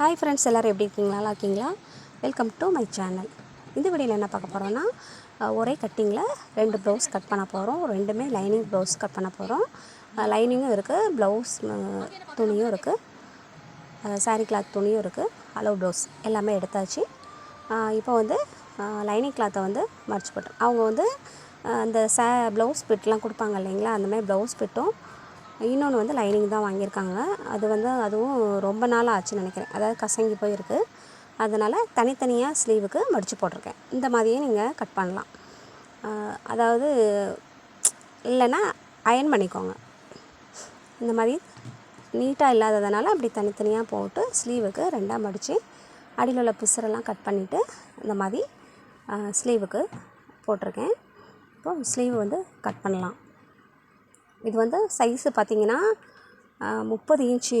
Hi friends எல்லோரும் எப்படி இருக்கீங்களா நல்லா இருக்கீங்களா? வெல்கம் டு மை சேனல் இந்த வீடியோவில் என்ன பார்க்க போகிறோன்னா ஒரே கட்டிங்கில் ரெண்டு ப்ளவுஸ் கட் பண்ண போகிறோம் ரெண்டுமே லைனிங் ப்ளவுஸ் கட் பண்ண போகிறோம் லைனிங்கும் இருக்குது ப்ளவுஸ் துணியும் இருக்குது சாரீ கிளாத் துணியும் இருக்குது அளவு ப்ளவுஸ் எல்லாமே எடுத்தாச்சு. இப்போ வந்து லைனிங் கிளாத்தை வந்து மடிச்சு போட்டோம். அவங்க வந்து அந்த சே ப்ளவுஸ் பிட்லாம் கொடுப்பாங்க இல்லைங்களா? அந்த மாதிரி ப்ளவுஸ் பிட்டும் இன்னொன்று வந்து லைனிங் தான் வாங்கியிருக்காங்க. அது வந்து அதுவும் ரொம்ப நாள் ஆச்சுன்னு நினைக்கிறேன். அதாவது கசங்கி போயிருக்கு. அதனால் தனித்தனியாக ஸ்லீவுக்கு மடித்து போட்டிருக்கேன். இந்த மாதிரியே நீங்கள் கட் பண்ணலாம். அதாவது இல்லைன்னா அயன் பண்ணிக்கோங்க. இந்த மாதிரி நீட்டாக இல்லாததுனால அப்படி தனித்தனியாக போட்டு ஸ்லீவுக்கு ரெண்டாக மடித்து அடியில் உள்ள பிசுரெல்லாம் கட் பண்ணிவிட்டு இந்த மாதிரி ஸ்லீவுக்கு போட்டிருக்கேன். இப்போ ஸ்லீவ் வந்து கட் பண்ணலாம். இது வந்து சைஸு பார்த்திங்கன்னா முப்பது இன்ச்சு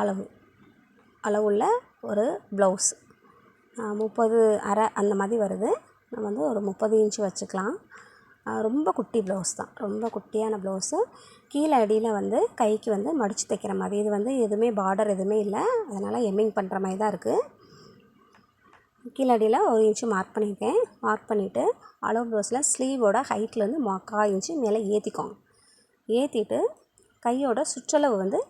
அளவு. அளவுள்ள ஒரு ப்ளவுஸ் முப்பது அரை அந்த மாதிரி வருது. நம்ம வந்து ஒரு முப்பது இன்ச்சு வச்சுக்கலாம். ரொம்ப குட்டி ப்ளவுஸ் தான். ரொம்ப குட்டியான ப்ளவுஸு கீழே அடியில் வந்து கைக்கு வந்து மடித்து தைக்கிற மாதிரி. இது வந்து எதுவுமே பார்டர் எதுவுமே இல்லை. அதனால் எம்மிங் பண்ணுற மாதிரி தான் இருக்குது கீழே அடியில் ஒரு இன்ச்சு மார்க் பண்ணியிருக்கேன். மார்க் பண்ணிவிட்டு அளவு ப்ளவுஸில் ஸ்லீவோட ஹைட்டில் வந்து கால் இன்ச்சு மேலே ஏற்றிக்கோங்க ஏற்றிட்டு கையோட சுற்றளவு வந்து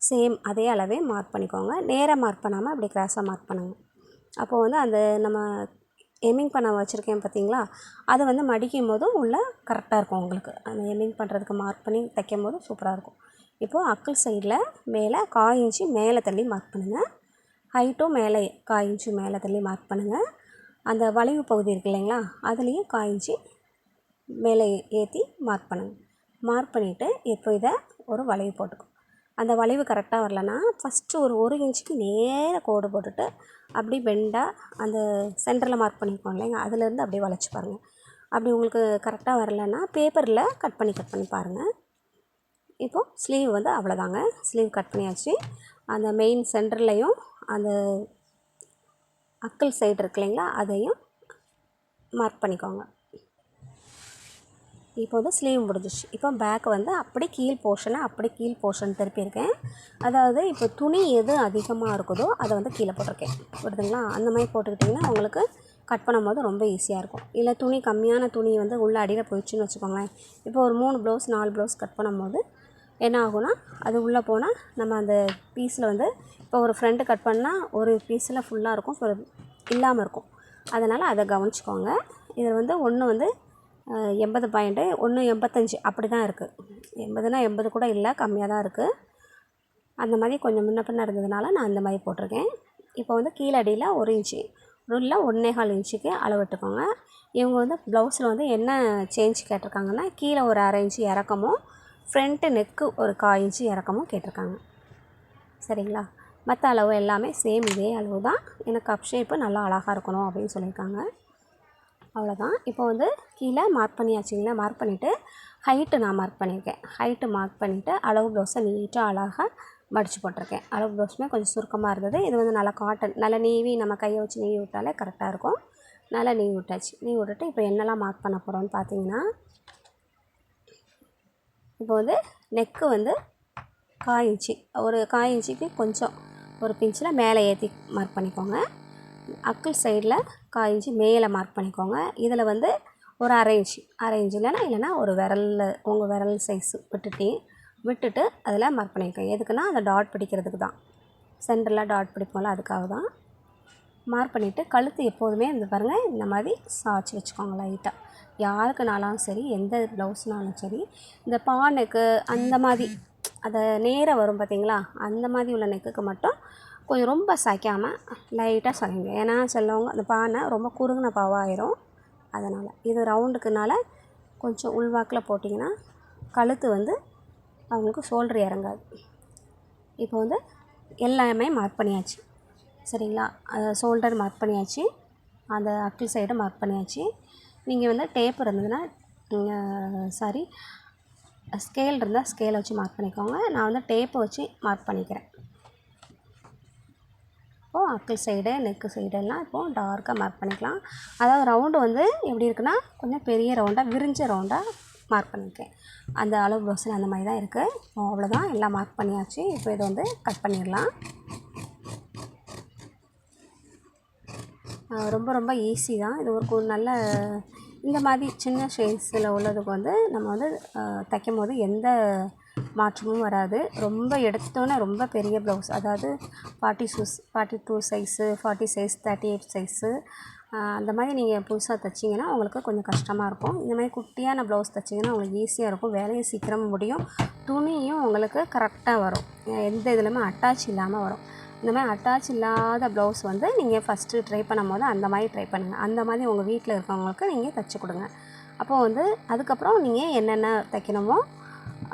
சேம் அதே அளவே மார்க் பண்ணிக்கோங்க. நேராக மார்க் பண்ணாமல் அப்படி கிராஸாக மார்க் பண்ணுங்க. அப்போது வந்து அந்த நம்ம எம்மிங் பண்ண வச்சுருக்கேன் பார்த்தீங்களா? அதை வந்து மடிக்கும் போதும் உள்ள கரெக்டாக இருக்கும் உங்களுக்கு. அந்த எம்மிங் பண்ணுறதுக்கு மார்க் பண்ணி தைக்கும் போது சூப்பராக இருக்கும். இப்போது அக்கல் சைடில் மேலே காய் இன்ச்சு மேலே தள்ளி மார்க் பண்ணுங்கள் ஹைட்டும் மேலே காய் இன்ச்சு மேலே தள்ளி மார்க் பண்ணுங்கள் அந்த வளைவு பகுதி இருக்கு இல்லைங்களா? அதுலேயும் காய் இன்ச்சு மேலே ஏற்றி மார்க் பண்ணுங்கள் மார்க் பண்ணிவிட்டு இப்போ இதை ஒரு வளைவு போட்டுக்கும் அந்த வளைவு கரெக்டாக வரலன்னா ஃபஸ்ட்டு ஒரு ஒரு இன்ச்சுக்கு நேராக கோடு போட்டுட்டு அப்படி பெண்டாக அந்த சென்டரில் மார்க் பண்ணியிருக்கோம் இல்லைங்க? அதுலேருந்து அப்படியே வளைச்சி பாருங்கள் அப்படி உங்களுக்கு கரெக்டாக வரலன்னா பேப்பரில் கட் பண்ணி கட் பண்ணி பாருங்கள் இப்போது ஸ்லீவ் வந்து அவ்வளோதாங்க ஸ்லீவ் கட் பண்ணியாச்சு. அந்த மெயின் சென்டர்லேயும் அந்த அக்கல் சைடு இருக்கு இல்லைங்களா? அதையும் மார்க் பண்ணிக்கோங்க. இப்போ வந்து ஸ்லீவ் முடிஞ்சிச்சு இப்போ பேக் வந்து அப்படி கீழ் போர்ஷனை அப்படி கீழ் போர்ஷன் திருப்பியிருக்கேன். அதாவது இப்போ துணி எது அதிகமாக இருக்குதோ அதை வந்து கீழே போட்டிருக்கேன். புரியுதுங்களா? அந்த மாதிரி போட்டுக்கிட்டிங்கன்னா உங்களுக்கு கட் பண்ணும்போது ரொம்ப ஈஸியாக இருக்கும். இல்லை துணி கம்மியான துணி வந்து உள்ள அடியில் போயிடுச்சுன்னு வச்சுக்கோங்களேன். இப்போ ஒரு மூணு ப்ளவுஸ் நாலு ப்ளவுஸ் கட் பண்ணும்போது என்ன ஆகும்னா அது உள்ளே போனால் நம்ம அந்த பீஸில் வந்து இப்போ ஒரு ஃப்ரெண்டு கட் பண்ணால் ஒரு பீஸில் ஃபுல்லாக இருக்கும். இல்லாமல் இருக்கும். அதனால் அதை கவனிச்சுக்கோங்க. இதில் வந்து ஒன்று வந்து எண்பது பாயிண்ட்டு ஒன்று எண்பத்தஞ்சி. அப்படி தான் இருக்குது எண்பதுனா எண்பது கூட இல்லை கம்மியாக தான் இருக்குது அந்த மாதிரி கொஞ்சம் முன்ன பின்ன இருந்ததுனால நான் அந்த மாதிரி போட்டிருக்கேன். இப்போ வந்து கீழடியில் ஒரு இன்ச்சு. உள்ள ஒன்றே கால் இன்ச்சுக்கு அளவிட்டுக்கோங்க. இவங்க வந்து ப்ளவுஸில் வந்து என்ன சேஞ்ச் கேட்டிருக்காங்கன்னா கீழே ஒரு அரை இன்ச்சு இறக்கமும் ஃப்ரண்ட்டு நெக்கு ஒரு கா இன்ச்சு இறக்கமும் கேட்டிருக்காங்க. சரிங்களா? மற்ற அளவு எல்லாமே சேம் இதே அளவு தான் எனக்கு கப் ஷேப்பு நல்லா அழகாக இருக்கணும் அப்படின்னு சொல்லியிருக்காங்க. அவ்வளோதான் இப்போ வந்து கீழே மார்க் பண்ணியாச்சுங்களா மார்க் பண்ணிவிட்டு ஹைட்டு நான் மார்க் பண்ணியிருக்கேன். ஹைட்டு மார்க் பண்ணிவிட்டு அளவு ப்ளவுஸை நீட்டாக அழகாக மடித்து போட்டிருக்கேன். அளவு ப்ளவுஸுமே கொஞ்சம் சுருக்கமாக இருந்தது. இது வந்து நல்லா காட்டன் நல்லா நீவி நம்ம கையை வச்சு நீவி விட்டாலே கரெக்டாக இருக்கும். நல்லா நீவி விட்டாச்சு. நீவி விட்டுட்டு இப்போ என்னெல்லாம் மார்க் பண்ண போகிறோம்னு பார்த்தீங்கன்னா இப்போ வந்து நெக்கு வந்து காய் இன்ச்சு. ஒரு காய் இன்ச்சுக்கு கொஞ்சம் ஒரு பிஞ்சில் மேலே ஏற்றி மார்க் பண்ணிக்கோங்க. அக்கல் சைடில் காய்ஞ்சி மேலே மார்க் பண்ணிக்கோங்க. இதில் வந்து ஒரு அரை இன்ச்சு அரை இன்ச்சு இல்லைன்னா இல்லைன்னா ஒரு விரலில் உங்கள் விரல் சைஸு விட்டுட்டு விட்டுட்டு அதில் மார்க் பண்ணிக்கோங்க. எதுக்குன்னா அந்த டாட் பிடிக்கிறதுக்கு தான். சென்டரில் டாட் பிடிப்போம்ல அதுக்காக தான் மார்க் பண்ணிவிட்டு கழுத்து எப்போதுமே இந்த பாருங்கள் இந்த மாதிரி சாய்ச்சி வச்சுக்கோங்க லைட்டாக யாருக்குனாலும் சரி எந்த ப்ளவுஸ்னாலும் சரி இந்த பானுக்கு அந்த மாதிரி அதை நேராக வரும் பார்த்தீங்களா அந்த மாதிரி உள்ள நெக்குக்கு மட்டும் கொஞ்சம் ரொம்ப சாய்க்காமல் லைட்டாக சாய்ங்க ஏன்னா சிலவங்க அந்த பானை ரொம்ப குறுகின பாவாயிரும். அதனால் இது ரவுண்டுக்குனால கொஞ்சம் உள்வாக்கில் போட்டிங்கன்னா கழுத்து வந்து அவங்களுக்கு ஷோல்டர் இறங்காது. இப்போ வந்து எல்லாமே மார்க் பண்ணியாச்சு. சரிங்களா? ஷோல்டர் மார்க் பண்ணியாச்சு. அந்த அக்கிள் சைடு மார்க் பண்ணியாச்சு. நீங்கள் வந்து டேப் இருந்ததுன்னா சாரி ஸ்கேல் இருந்தால் ஸ்கேலை வச்சு மார்க் பண்ணிக்கோங்க. நான் வந்து டேப்பை வச்சு மார்க் பண்ணிக்கிறேன். இப்போது அக்கிள் சைடு நெக்கு சைடெல்லாம் இப்போது டார்க்காக மார்க் பண்ணிக்கலாம். அதாவது ரவுண்டு வந்து எப்படி இருக்குன்னா கொஞ்சம் பெரிய ரவுண்டாக விரிஞ்ச ரவுண்டாக மார்க் பண்ணியிருக்கேன். அந்த அளவு ப்ளவுஸில் அந்த மாதிரி தான் இருக்குது அவ்வளோதான் எல்லாம் மார்க் பண்ணியாச்சு. இப்போ இதை வந்து கட் பண்ணிடலாம். ரொம்ப ரொம்ப ஈஸி தான். இது ஒரு நல்ல இந்த மாதிரி சின்ன ஷேட்ஸில் உள்ளதுக்கு வந்து நம்ம வந்து தைக்கும் போது எந்த மாற்றமும் வராது. ரொம்ப எடுத்தோன்னே ரொம்ப பெரிய ப்ளவுஸ் அதாவது forty choose forty two size forty size thirty eight size அந்த மாதிரி நீங்கள் புதுசாக தைச்சிங்கன்னா உங்களுக்கு கொஞ்சம் கஷ்டமாக இருக்கும். இந்த மாதிரி குட்டியான ப்ளவுஸ் தைச்சிங்கன்னா உங்களுக்கு ஈஸியாக இருக்கும். வேலையும் சீக்கிரமாக முடியும். துணியும் உங்களுக்கு கரெக்டாக வரும். எந்த இதுலையுமே அட்டாச் இல்லாமல் வரும். இந்த மாதிரி அட்டாச் இல்லாத ப்ளவுஸ் வந்து நீங்கள் ஃபஸ்ட்டு ட்ரை பண்ணும்போது அந்த மாதிரி ட்ரை பண்ணுங்கள் அந்த மாதிரி உங்கள் வீட்டில் இருக்கவங்களுக்கு நீங்கள் தைச்சி கொடுங்க. அப்போது வந்து அதுக்கப்புறம் நீங்கள் என்னென்ன தைக்கணுமோ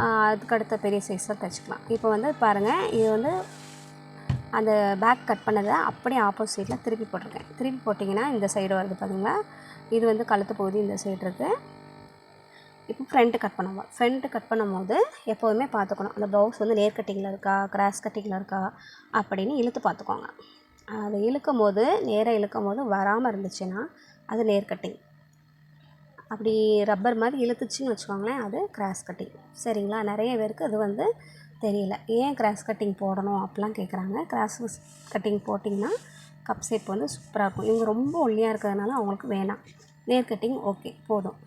அதுக்கடுத்த அதுக்கு அடுத்த பெரிய சைஸில் தைச்சிக்கலாம். இப்போ வந்து பாருங்கள் இது வந்து அந்த பேக் கட் பண்ணதை அப்படியே ஆப்போசிட்டில் திருப்பி போட்டிருக்கேன். திருப்பி போட்டிங்கன்னா இந்த சைடு வருது பார்த்தீங்களா இது வந்து கழுத்து பகுதி இந்த சைடு இருக்குது இப்போ ஃப்ரண்ட்டு கட் பண்ணுவோம். ஃப்ரண்ட்டு கட் பண்ணும்போது எப்போதுமே பார்த்துக்கணும். அந்த ப்ளவுஸ் வந்து நேர் கட்டிங்கில் இருக்கா கிராஸ் கட்டிங்கில் இருக்கா அப்படின்னு இழுத்து பார்த்துக்கோங்க. அதை இழுக்கும் போது நேராக இழுக்கும் போது வராமல் இருந்துச்சுன்னா அது நேர் கட்டிங் அப்படி ரப்பர் மாதிரி இழுத்துச்சுன்னு வச்சுக்கோங்களேன் அது கிராஸ் கட்டிங் சரிங்களா? நிறைய பேருக்கு அது வந்து தெரியல. ஏன் கிராஸ் கட்டிங் போடணும் அப்படிலாம் கேட்குறாங்க கிராஸ் கட்டிங் போட்டிங்கன்னா கப் ஷேப் வந்து சூப்பராக இருக்கும். இவங்க ரொம்ப ஒல்லியாக இருக்கிறதுனால அவங்களுக்கு வேணாம். நேர் கட்டிங் ஓகே போதும்.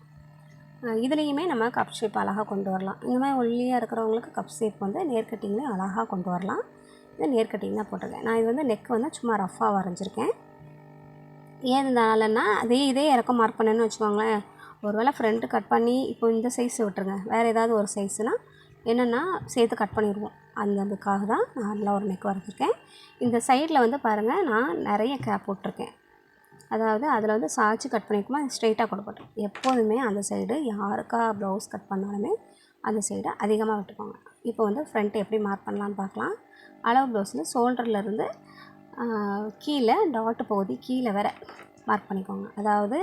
இதுலேயுமே நம்ம கப் ஷேப் அழகாக கொண்டு வரலாம். இந்த மாதிரி ஒல்லியாக இருக்கிறவங்களுக்கு கப் ஷேப் வந்து நேர் கட்டிங்லேயும் அழகாக கொண்டு வரலாம். இது நேர் கட்டிங் தான் போட்டிருக்கேன். நான் இது வந்து நெக் வந்து சும்மா ரஃப்பாக வரைஞ்சிருக்கேன். ஏன் இதனாலன்னா அதே இதே இறக்கம் மார்க் பண்ணேன்னு வச்சுக்கோங்களேன். ஒருவேளை ஃப்ரண்ட்டு கட் பண்ணி இப்போ இந்த சைஸ் விட்டுருங்க. வேறு ஏதாவது ஒரு சைஸ்னால் என்னென்னா சேர்த்து கட் பண்ணிடுவோம். அந்த அதுக்காக தான் நான் நல்லா ஒரு நெக் வரைஞ்சிருக்கேன் இந்த சைடில் வந்து பாருங்கள் நான் நிறைய கேப் போட்டிருக்கேன். அதாவது அதில் வந்து சாய்ச்சி கட் பண்ணிக்குமா ஸ்ட்ரெயிட்டாக கொடுப்பட்டேன் எப்போதுமே அந்த சைடு யாருக்கா ப்ளவுஸ் கட் பண்ணாலுமே அந்த சைடை அதிகமாக விட்டுப்பாங்க இப்போ வந்து ஃப்ரண்ட் எப்படி மார்க் பண்ணலான்னு பார்க்கலாம். அளவு ப்ளவுஸில் ஷோல்டர்லேருந்து கீழே டாட்டு பகுதி கீழே வர மார்க் பண்ணிக்கோங்க. அதாவது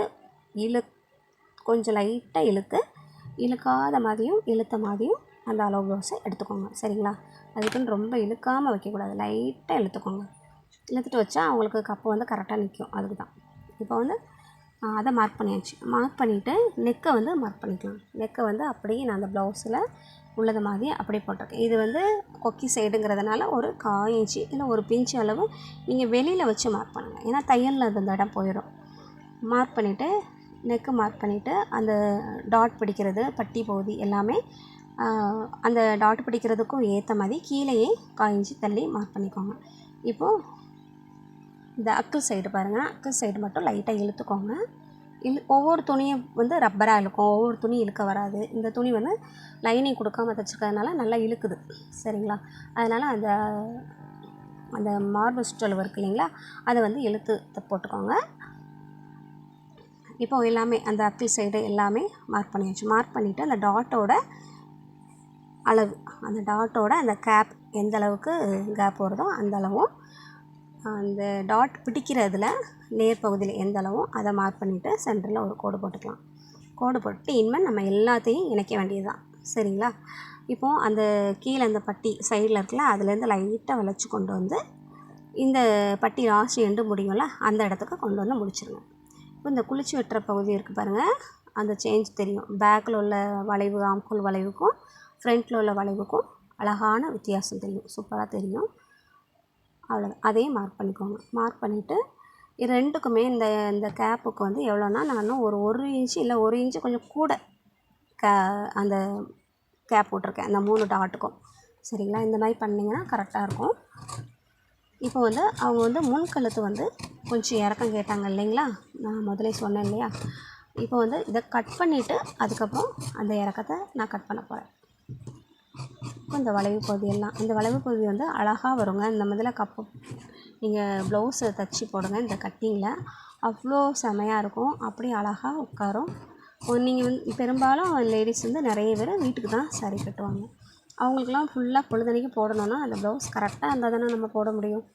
இழு கொஞ்சம் லைட்டாக இழுத்து இழுக்காத மாதிரியும் இழுத்த மாதிரியும் அந்த அளவு ப்ளவுஸை எடுத்துக்கோங்க. சரிங்களா? அதுக்குன்னு ரொம்ப இழுக்காமல் வைக்கக்கூடாது. லைட்டாக இழுத்துக்கோங்க. இழுத்துட்டு வச்சா அவங்களுக்கு கப்பு வந்து கரெக்டாக நிற்கும் அதுக்கு தான் இப்போ வந்து அதை மார்க் பண்ணியாச்சு. மார்க் பண்ணிவிட்டு நெக்கை வந்து மார்க் பண்ணிக்கலாம். நெக்கை வந்து அப்படியே நான் அந்த ப்ளவுஸில் உள்ளது மாதிரி அப்படியே போட்டிருக்கேன். இது வந்து கொக்கி சைடுங்கிறதுனால ஒரு கால் இன்ச்சு இல்லை ஒரு பிஞ்சு அளவு நீங்கள் வெளியில் வச்சு மார்க் பண்ணுங்கள் ஏன்னா தையலில் அந்த இடம் போயிடும் மார்க் பண்ணிவிட்டு நெக்கு மார்க் பண்ணிவிட்டு அந்த டாட் பிடிக்கிறது பட்டி பகுதி எல்லாமே அந்த டாட் பிடிக்கிறதுக்கும் ஏற்ற மாதிரி கீழேயே கால் இன்ச்சு தள்ளி மார்க் பண்ணிக்கோங்க. இப்போது இந்த அக்கு சைடு பாருங்கள் அக்கிள் சைடு மட்டும் லைட்டாக இழுத்துக்கோங்க. இழு ஒவ்வொரு துணியும் வந்து ரப்பராக இழுக்கும். ஒவ்வொரு துணி இழுக்க வராது. இந்த துணி வந்து லைனிங் கொடுக்காம தைச்சிக்கிறதுனால நல்லா இழுக்குது. சரிங்களா? அதனால் அந்த அந்த மார்பிள் ஸ்டோல் இருக்கு இல்லைங்களா? அதை வந்து இழுத்து போட்டுக்கோங்க. இப்போ எல்லாமே அந்த அப்பிள் சைடு எல்லாமே மார்க் பண்ணியாச்சு. மார்க் பண்ணிவிட்டு அந்த டாட்டோட அளவு அந்த டாட்டோட அந்த கேப் எந்த அளவுக்கு கேப் வருதோ அந்த அளவும் அந்த டாட் பிடிக்கிறதுல நேர் பகுதியில் எந்த அளவும் அதை மார்க் பண்ணிவிட்டு சென்டரில் ஒரு கோடு போட்டுக்கலாம். கோடு போட்டு இனிமேல் நம்ம எல்லாத்தையும் இணைக்க வேண்டியதுதான். சரிங்களா? இப்போது அந்த கீழே அந்த பட்டி சைடில் இருக்குல்ல அதுலேருந்து லைட்டாக வளைச்சி கொண்டு வந்து இந்த பட்டி ராசி எண்டு முடியும்ல அந்த இடத்துக்கு கொண்டு வந்து முடிச்சிருங்க. இப்போ இந்த குளிச்சு வெட்டுற பகுதி இருக்குது பாருங்கள் அந்த சேஞ்ச் தெரியும். பேக்கில் உள்ள வளைவு ஆம்கோல் வளைவுக்கும் ஃப்ரண்ட்டில் உள்ள வளைவுக்கும் அழகான வித்தியாசம் தெரியும். சூப்பராக தெரியும். அவ்வளோதான் அதையும் மார்க் பண்ணிக்கோங்க. மார்க் பண்ணிவிட்டு ரெண்டுக்குமே இந்த இந்த கேப்புக்கு வந்து எவ்வளோன்னா நான் ஒரு ஒரு இன்ச்சு இல்லை ஒரு இன்ச்சு கொஞ்சம் கூட கே அந்த கேப் போட்டிருக்கேன். அந்த மூணு டாட்டுக்கும் சரிங்களா? இந்த மாதிரி பண்ணிங்கன்னா கரெக்டாக இருக்கும். இப்போ வந்து அவங்க வந்து முன் கழுத்து வந்து கொஞ்சம் இறக்கம் கேட்டாங்க இல்லைங்களா? நான் முதலே சொன்னேன் இல்லையா? இப்போ வந்து இதை கட் பண்ணிவிட்டு அதுக்கப்புறம் அந்த இறக்கத்தை நான் கட் பண்ண போகிறேன் இப்போ இந்த வளைவு பகுதியெல்லாம் இந்த வளைவு பகுதி வந்து அழகாக வருங்க. இந்த முதல்ல கப்பு நீங்கள் ப்ளவுஸை தச்சு போடுங்க இந்த கட்டிங்கில் அவ்வளோ செமையாக இருக்கும். அப்படியே அழகாக உட்காரும். நீங்கள் வந்து பெரும்பாலும் லேடிஸ் வந்து நிறைய பேர் வீட்டுக்கு தான் சரி கட்டுவாங்க. அவங்களுக்குலாம் ஃபுல்லாக பொழுதன்னைக்கு போடணுன்னா அந்த ப்ளவுஸ் கரெக்டாக இருந்தால் தானே நம்ம போட முடியும்.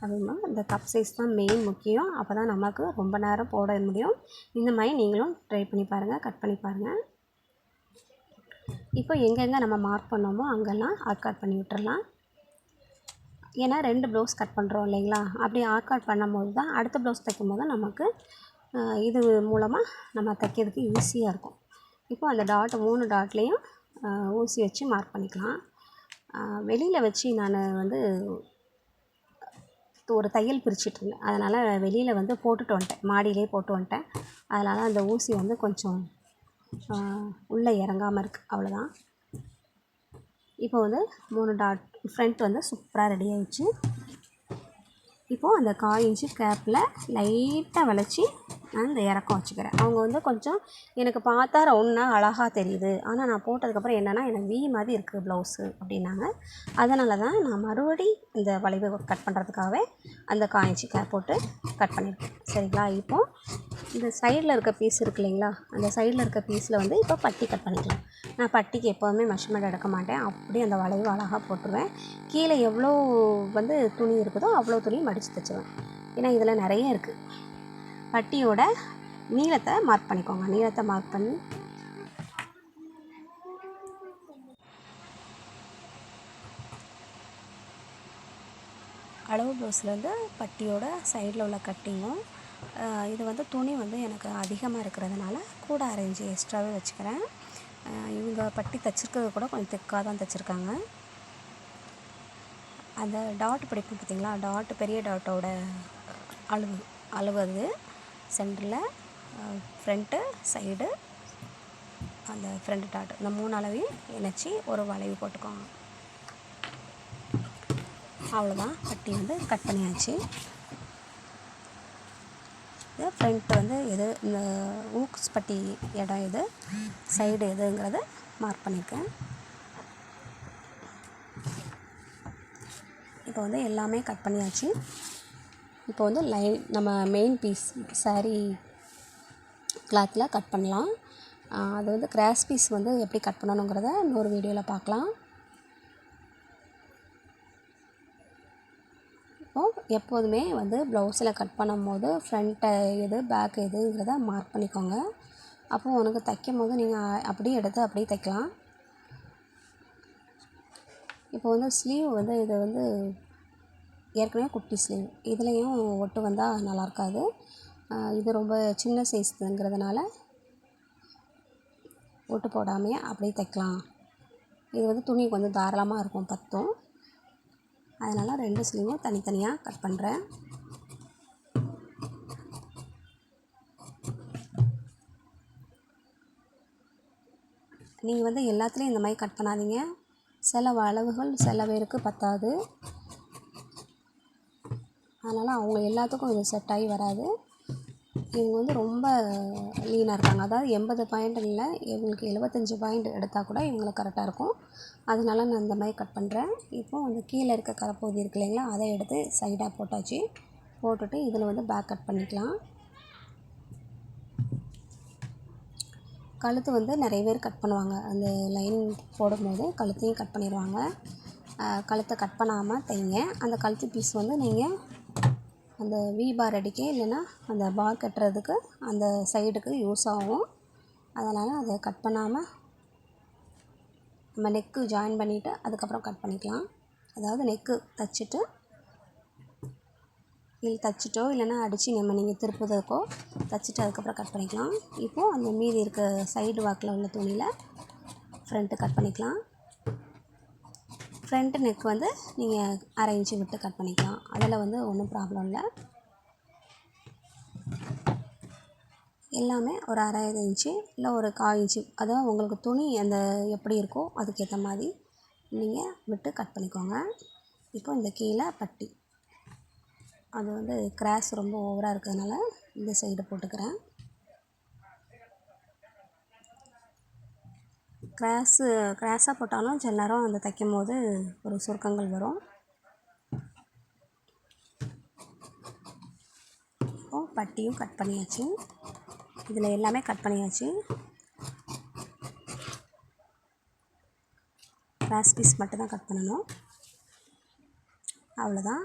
அப்படின்னா இந்த கப் சைஸ் தான் மெயின் முக்கியம். அப்போ தான் நமக்கு ரொம்ப நேரம் போட முடியும். இந்த மாதிரி நீங்களும் ட்ரை பண்ணி பாருங்கள் கட் பண்ணி பாருங்கள் இப்போ எங்கெங்கே நம்ம மார்க் பண்ணோமோ அங்கெல்லாம் ஆர்காட் பண்ணி விட்டுறலாம். ஏன்னா ரெண்டு ப்ளவுஸ் கட் பண்ணுறோம் இல்லைங்களா? அப்படி ஆர்காட் பண்ணும்போது தான் அடுத்த ப்ளவுஸ் தைக்கும் போது நமக்கு இது மூலமாக நம்ம தைக்கிறதுக்கு ஈஸியாக இருக்கும். இப்போ அந்த டாட் மூணு டாட்லேயும் ஊசி வச்சு மார்க் பண்ணிக்கலாம். வெளியில் வச்சு நான் வந்து ஒரு தையல் பிரிச்சுட்டு இருந்தேன். அதனால் வெளியில் வந்து போட்டுட்டு வந்துட்டேன். மாடியிலே போட்டு வந்துட்டேன். அதனால் அந்த ஊசி வந்து கொஞ்சம் உள்ளே இறங்காமல் இருக்குது அவ்வளோதான் இப்போ வந்து மூணு டாட் ஃப்ரண்ட் வந்து சூப்பராக ரெடி ஆயிடுச்சு. இப்போது அந்த கால் இன்ச்சு கேப்பில் லைட்டாக வளைச்சி நான் இந்த இறக்கம் வச்சுக்கிறேன். அவங்க வந்து கொஞ்சம் எனக்கு பார்த்தா ரவுண்டாக அழகாக தெரியுது. ஆனால் நான் போட்டதுக்கப்புறம் என்னென்னா எனக்கு வி மாதிரி இருக்குது ப்ளவுஸு அப்படின்னாங்க. அதனால தான் நான் மறுபடி இந்த வளைவு கட் பண்ணுறதுக்காகவே அந்த கால் கே போட்டு கட் பண்ணியிருக்கேன் சரிங்களா? இப்போது இந்த சைடில் இருக்க பீஸ் இருக்கு இல்லைங்களா? அந்த சைடில் இருக்க பீஸில் வந்து இப்போ பட்டி கட் பண்ணிக்கலாம். நான் பட்டிக்கு எப்போதுமே மெஷர்மெண்ட் எடுக்க மாட்டேன். அப்படியே அந்த வளைவு அழகாக போட்டுருவேன். கீழே எவ்வளோ வந்து துணி இருக்குதோ அவ்வளோ துணி மடித்து தைச்சிருவேன். ஏன்னா இதில் நிறைய இருக்குது பட்டியோட நீளத்தை மார்க் பண்ணிக்கோங்க. நீளத்தை மார்க் பண்ணி. அளவு ப்ளவுஸ்லேருந்து பட்டியோட சைடில் உள்ள கட்டிங்கும் இது வந்து துணி வந்து எனக்கு அதிகமாக இருக்கிறதுனால கூட அரேஞ்சு எக்ஸ்ட்ராவே வச்சுக்கிறேன். இவங்க பட்டி தைச்சிருக்கிறது கூட கொஞ்சம் திக்காக தான் தைச்சிருக்காங்க. அந்த டாட் பிடிக்கும் பார்த்தீங்களா? டாட் பெரிய டாட்டோட அளவு அளவு அது. சென்டரில் ஃப்ரண்ட்டு சைடு அந்த ஃப்ரண்ட் டாட் இந்த மூணு அளவையும் இணைச்சி ஒரு வளைவு போட்டுக்கோங்க. அவ்வளோதான் பட்டி வந்து கட் பண்ணியாச்சு. இது ஃப்ரண்ட் வந்து எது இந்த ஊக்ஸ் பட்டி இடம் எது சைடு எதுங்கிறத மார்க் பண்ணியிருக்கேன். இப்போ வந்து எல்லாமே கட் பண்ணியாச்சு. இப்போ வந்து லைன் நம்ம மெயின் பீஸ் சாரீ கிளாத்தில் கட் பண்ணலாம். அது வந்து கிராஸ் பீஸ் வந்து எப்படி கட் பண்ணணுங்கிறத இன்னொரு வீடியோவில் பார்க்கலாம். இப்போது எப்போதுமே வந்து ப்ளவுஸில் கட் பண்ணும்போது ஃப்ரண்ட்டை எது பேக் எதுங்கிறத மார்க் பண்ணிக்கோங்க. அப்போது உனக்கு தைக்கும் போது நீங்கள் அப்படியே எடுத்து அப்படியே தைக்கலாம். இப்போ வந்து ஸ்லீவ் வந்து இது வந்து ஏற்கனவே குட்டி ஸ்லீவ் இதுலேயும் ஒட்டு வந்தால் நல்லா இருக்காது. இது ரொம்ப சின்ன சைஸ்ங்கிறதுனால ஒட்டு போடாமையே அப்படியே தைக்கலாம். இது வந்து துணி கொஞ்சம் தாராளமாக இருக்கும் பத்தும். அதனால் ரெண்டு ஸ்லீவும் தனித்தனியாக கட் பண்ணுறேன் நீங்கள் வந்து எல்லாத்துலேயும் இந்த மாதிரி கட் பண்ணாதீங்க. சில அளவுகள் சில பேருக்கு பத்தாது. அதனால் அவங்க எல்லாத்துக்கும் இது செட் ஆகி வராது. இவங்க வந்து ரொம்ப லீனாக இருக்காங்க. அதாவது எண்பது பாயிண்ட் இல்லை இவங்களுக்கு எழுபத்தஞ்சி பாயிண்ட் எடுத்தால் கூட இவங்களுக்கு கரெக்டாக இருக்கும். அதனால நான் இந்த மாதிரி கட் பண்ணுறேன் இப்போ அந்த கீழே இருக்க கரைப்பகுதி இருக்கு இல்லைங்களா அதை எடுத்து சைடாக போட்டாச்சு. போட்டுட்டு இதில் வந்து பேக் கட் பண்ணிக்கலாம். கழுத்து வந்து நிறைய பேர் கட் பண்ணுவாங்க. அந்த லைன் போடும்போது கழுத்தையும் கட் பண்ணிடுவாங்க. கழுத்தை கட் பண்ணாமல் தைங்க அந்த கழுத்து பீஸ் வந்து நீங்கள் அந்த வி பார் அடிக்க இல்லைன்னா அந்த பார் கட்டுறதுக்கு அந்த சைடுக்கு யூஸ் ஆகும். அதனால் அதை கட் பண்ணாமல் நம்ம நெக்கு ஜாயின் பண்ணிவிட்டு அதுக்கப்புறம் கட் பண்ணிக்கலாம். அதாவது நெக்கு தைச்சிட்டு இல்லை தைச்சிட்டோ இல்லைன்னா அடித்து நம்ம நீங்கள் திருப்புதற்கோ தைச்சிட்டு அதுக்கப்புறம் கட் பண்ணிக்கலாம். இப்போது அந்த மீதி இருக்க சைடு வாக்கில் உள்ள துணியில் ஃப்ரண்ட்டு கட் பண்ணிக்கலாம். ஃப்ரண்ட் நெக் வந்து நீங்கள் அரை இன்ச்சு விட்டு கட் பண்ணிக்கலாம். அதில் வந்து ஒன்றும் ப்ராப்ளம் இல்லை. எல்லாமே ஒரு அரை இன்ச்சு இல்லை ஒரு கால் இன்ச்சு அதாவது உங்களுக்கு துணி அந்த எப்படி இருக்கோ அதுக்கேற்ற மாதிரி நீங்கள் விட்டு கட் பண்ணிக்கோங்க. இப்போ இந்த கீழே பட்டி. அது வந்து கிராஸ் ரொம்ப ஓவராக இருக்கிறதுனால இந்த சைடு போட்டுக்கிறேன். கிராஸு கிராஸாக போட்டாலும் சில நேரம் அந்த தைக்கும் போது ஒரு சுருக்கங்கள் வரும். இப்போ பட்டியும் கட் பண்ணியாச்சு. இதில் எல்லாமே கட் பண்ணியாச்சு. கிராஸ் பீஸ் மட்டும் தான் கட் பண்ணணும். அவ்வளோதான்.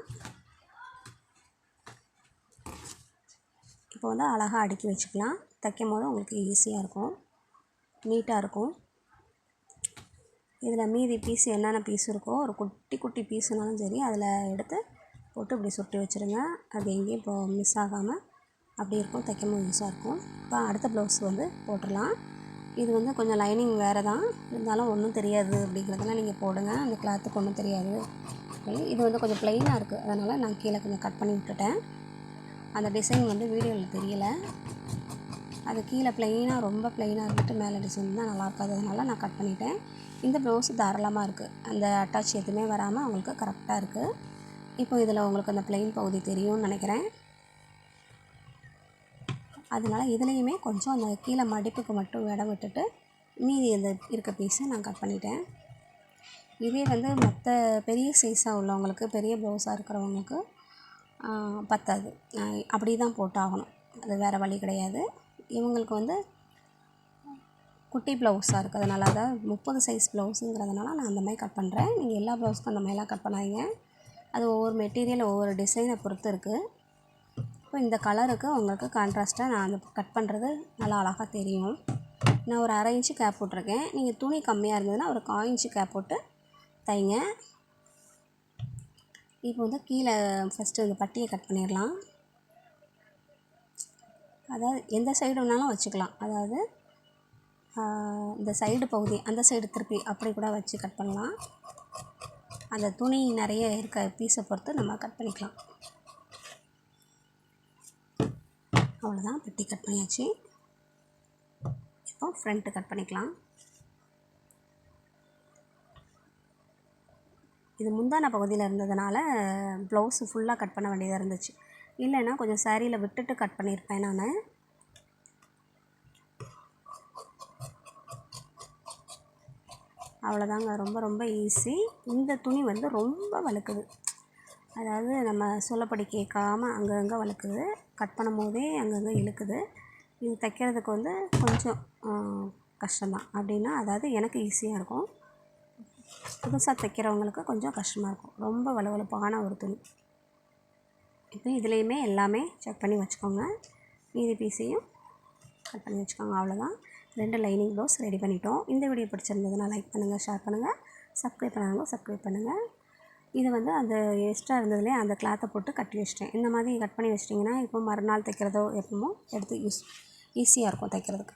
இப்போ வந்து அழகாக அடுக்கி வச்சுக்கலாம். தைக்கும் போது உங்களுக்கு ஈஸியாக இருக்கும். நீட்டாக இருக்கும். இதில் மீதி பீஸ் என்னென்ன பீஸ் இருக்கோ ஒரு குட்டி குட்டி பீஸுனாலும் சரி அதில் எடுத்து போட்டு இப்படி சுருட்டி வச்சுருங்க. அது எங்கேயும் இப்போ மிஸ் ஆகாமல் அப்படி இருக்கும் தைக்கும் யூஸாக இருக்கும். இப்போ அடுத்த ப்ளவுஸ் வந்து போட்டுடலாம். இது வந்து கொஞ்சம் லைனிங் வேறு தான். இருந்தாலும் ஒன்றும் தெரியாது அப்படிங்கிறதெல்லாம் நீங்கள் போடுங்க. அந்த கிளாத்துக்கு ஒன்றும் தெரியாது. இது வந்து கொஞ்சம் ப்ளெயினாக இருக்குது அதனால் நான் கீழே கொஞ்சம் கட் பண்ணி விட்டுட்டேன். அந்த டிசைன் வந்து வீடியோவில் தெரியல. அது கீழே ப்ளைனாக ரொம்ப ப்ளைனாக இருந்துட்டு மேலே டிசைன் தான் நல்லா இருக்காததுனால நான் கட் பண்ணிட்டேன். இந்த ப்ளவுஸ் தாராளமாக இருக்குது அந்த அட்டாச் எதுவுமே வராமல் அவங்களுக்கு கரெக்டாக இருக்குது இப்போ இதில் உங்களுக்கு அந்த ப்ளைன் பகுதி தெரியும்னு நினைக்கிறேன். அதனால் இதுலேயுமே கொஞ்சம் அந்த கீழே மடிப்புக்கு மட்டும் இடம் விட்டுட்டு மீதி இந்த இருக்க பீஸை நான் கட் பண்ணிட்டேன். இதே வந்து மற்ற பெரிய சைஸாக உள்ளவங்களுக்கு பெரிய ப்ளவுஸாக இருக்கிறவங்களுக்கு பத்தாது. அப்படி தான் போட்டாகணும். அது வேறு வழி கிடையாது. இவங்களுக்கு வந்து குட்டி ப்ளவுஸாக இருக்குது. அதனால் அதாவது முப்பது சைஸ் ப்ளவுஸுங்கிறதுனால நான் அந்த மாதிரி கட் பண்ணுறேன். நீங்கள் எல்லா ப்ளவுஸ்க்கும் அந்த மாதிரிலாம் கட் பண்ணாதீங்க. அது ஒவ்வொரு மெட்டீரியல் ஒவ்வொரு டிசைனை பொறுத்து இருக்குது. இப்போ இந்த கலருக்கு உங்களுக்கு கான்ட்ராஸ்ட்டாக நான் அந்த கட் பண்ணுறது நல்லா அழகாக தெரியும். நான் ஒரு அரை இன்ச்சு கேப் போட்டிருக்கேன். நீங்கள் துணி கம்மியாக இருந்ததுன்னா ஒரு கால் இன்ச்சு கேப் போட்டு தைங்க. இப்போ வந்து கீழே ஃபஸ்ட்டு இந்த பட்டியை கட் பண்ணிடலாம். அதாவது எந்த சைடு வேணாலும் வச்சுக்கலாம். அதாவது இந்த சைடு பகுதி அந்த சைடு திருப்பி அப்படி கூட வச்சு கட் பண்ணலாம். அந்த துணி நிறைய இருக்க பீஸை பொறுத்து நம்ம கட் பண்ணிக்கலாம். அவ்வளோதான் பெட்டி கட் பண்ணியாச்சு. இப்போ ஃப்ரண்ட்டு கட் பண்ணிக்கலாம். இது முந்தான பகுதியில் இருந்ததுனால ப்ளவுஸு ஃபுல்லாக கட் பண்ண வேண்டியதாக இருந்துச்சு. இல்லைன்னா கொஞ்சம் சாரியில் விட்டுட்டு கட் பண்ணியிருப்பேன் நான். அவ்வளோதாங்க. ரொம்ப ரொம்ப ஈஸி இந்த துணி வந்து ரொம்ப வழுக்குது. அதாவது நம்ம சொல்லப்படி கேட்காம அங்கங்கே வழுக்குது. கட் பண்ணும் போதே அங்கங்கே இழுக்குது. இது தைக்கிறதுக்கு வந்து கொஞ்சம் கஷ்டம்தான் அப்படின்னா அதாவது எனக்கு ஈஸியாக இருக்கும். புதுசாக தைக்கிறவங்களுக்கு கொஞ்சம் கஷ்டமாக இருக்கும். ரொம்ப வலுவலுப்பான ஒரு துணி. இப்போ இதுலேயுமே எல்லாமே செக் பண்ணி வச்சுக்கோங்க. மீதி பீஸையும் கட் பண்ணி வச்சுக்கோங்க அவ்வளோதான் ரெண்டு லைனிங் ப்ளவுஸ் ரெடி பண்ணிட்டோம். இந்த வீடியோ பிடிச்சிருந்ததுன்னா லைக் பண்ணுங்கள் ஷேர் பண்ணுங்கள் சப்ஸ்கிரைப் பண்ணாங்க சப்ஸ்கிரைப் பண்ணுங்கள் இது வந்து அந்த எக்ஸ்ட்ரா இருந்ததுலேயே அந்த கிளாத்தை போட்டு கட்டி வச்சிட்டேன். இந்த மாதிரி கட் பண்ணி வச்சிட்டிங்கன்னா இப்போ மறுநாள் தைக்கிறதோ எப்பவும் எடுத்து யூஸ் ஈஸியாக இருக்கும் தைக்கிறதுக்கு.